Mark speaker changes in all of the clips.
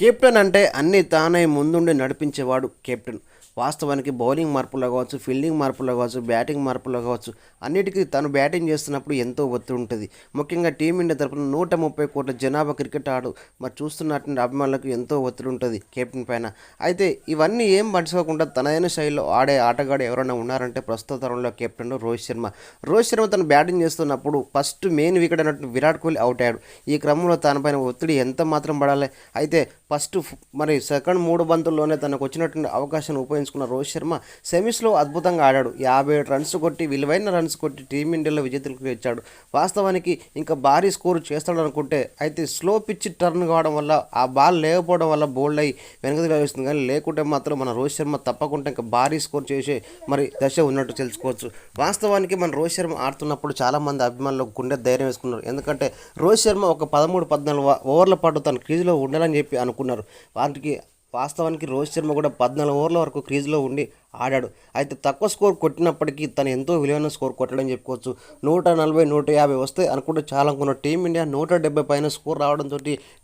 Speaker 1: Captain అంటే అన్ని తానే ముందుండి నడిపించేవాడు కెప్టెన్. వాస్తవానికి బౌలింగ్ మార్పులో కావచ్చు ఫీల్డింగ్ మార్పులో కావచ్చు బ్యాటింగ్ మార్పులో కావచ్చు అన్నిటికీ తను బ్యాటింగ్ చేస్తున్నప్పుడు ఎంతో ఒత్తిడి ఉంటుంది. ముఖ్యంగా టీమిండియా తరపున నూట ముప్పై కోట్ల జనాభా క్రికెట్ ఆడు మరి చూస్తున్నటువంటి అభిమానులకు ఎంతో ఒత్తిడి ఉంటుంది కెప్టెన్ పైన. అయితే ఇవన్నీ ఏం పట్టించుకోకుండా తనదైన శైలిలో ఆడే ఆటగాడు ఎవరైనా ఉన్నారంటే ప్రస్తుత తరంలో కెప్టెన్ రోహిత్ శర్మ. రోహిత్ శర్మ తను బ్యాటింగ్ చేస్తున్నప్పుడు ఫస్ట్ మెయిన్ వికెట్ అన్నట్టు విరాట్ కోహ్లీ అవుట్ అయ్యాడు. ఈ క్రమంలో తనపైన ఒత్తిడి ఎంత మాత్రం పడాలి? అయితే ఫస్ట్ మరి సెకండ్ మూడు బంతుల్లోనే తనకు వచ్చినటువంటి అవకాశాన్ని ఉపయోగించుకున్న రోహిత్ శర్మ సెమీస్లో అద్భుతంగా ఆడాడు. యాభై ఏడు రన్స్ కొట్టి విలువైన రన్స్ కొట్టి టీమిండియాలో విజేతలకు ఇచ్చాడు. వాస్తవానికి ఇంకా భారీ స్కోర్ చేస్తాడు అనుకుంటే అయితే స్లో పిచ్ టర్న్ కావడం వల్ల ఆ బాల్ లేకపోవడం వల్ల బోల్డ్ అయ్యి వెనకది వేస్తుంది కానీ లేకుంటే మాత్రం మన రోహిత్ శర్మ తప్పకుండా ఇంకా భారీ స్కోర్ చేసే మరి దశ ఉన్నట్టు తెలుసుకోవచ్చు. వాస్తవానికి మన రోహిత్ శర్మ ఆడుతున్నప్పుడు చాలామంది అభిమానులు గుండె ధైర్యం వేసుకున్నారు. ఎందుకంటే రోహిత్ శర్మ ఒక పదమూడు పద్నాలుగు ఓవర్ల పాటు తన క్రీజ్లో ఉండాలని చెప్పి అనుకున్నారు. వాటికి వాస్తవానికి రోహిత్ శర్మ కూడా పద్నాలుగు ఓవర్ల వరకు క్రీజ్లో ఉండి ఆడాడు. అయితే తక్కువ స్కోర్ కొట్టినప్పటికీ తను ఎంతో విలువైన స్కోర్ కొట్టడం చెప్పుకోవచ్చు. నూట నలభై నూట యాభై వస్తే అనుకుంటే చాలా అనుకున్న టీమిండియా నూట డెబ్బై పైన స్కోర్ రావడంతో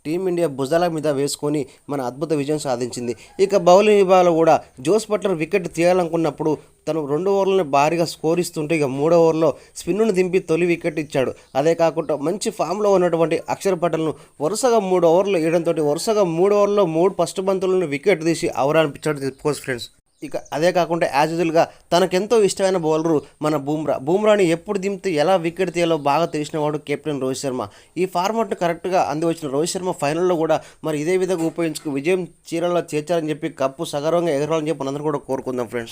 Speaker 1: టీమిండియా భుజాల మీద వేసుకొని మన అద్భుత విజయం సాధించింది. ఇక బౌలింగ్ విభాగంలో కూడా జోస్ బట్లర్ వికెట్ తీయాలనుకున్నప్పుడు తను రెండు ఓవర్లను భారీగా స్కోర్ ఇస్తుంటే ఇక మూడో ఓవర్లో స్పిన్నును దింపి తొలి వికెట్ ఇచ్చాడు. అదే కాకుండా మంచి ఫామ్లో ఉన్నటువంటి అక్షర్ పటల్ను వరుసగా మూడు ఓవర్లు వేయడంతో వరుసగా మూడు ఓవర్లో మూడు ఫస్ట్ బంతులను వికెట్ తీసి అవరానిపించాడు చెప్పుకోవచ్చు ఫ్రెండ్స్. ఇక అదే కాకుండా యాజ్ యూజువల్గా తనకెంతో ఇష్టమైన బౌలరు మన బూమ్రా. బూమ్రాని ఎప్పుడు దింపితే ఎలా వికెట్ తీయాలో బాగా తెలిసినవాడు కెప్టెన్ రోహిత్ శర్మ. ఈ ఫార్మాట్ను కరెక్ట్గా అందివచ్చిన రోహిత్ శర్మ ఫైనల్లో కూడా మరి ఇదే విధంగా ఉపయోగించుకు విజయం చీరలో చేర్చాలని చెప్పి కప్పు సగర్వంగా ఎగరాలని చెప్పి అందరూ కూడా కోరుకుందాం ఫ్రెండ్స్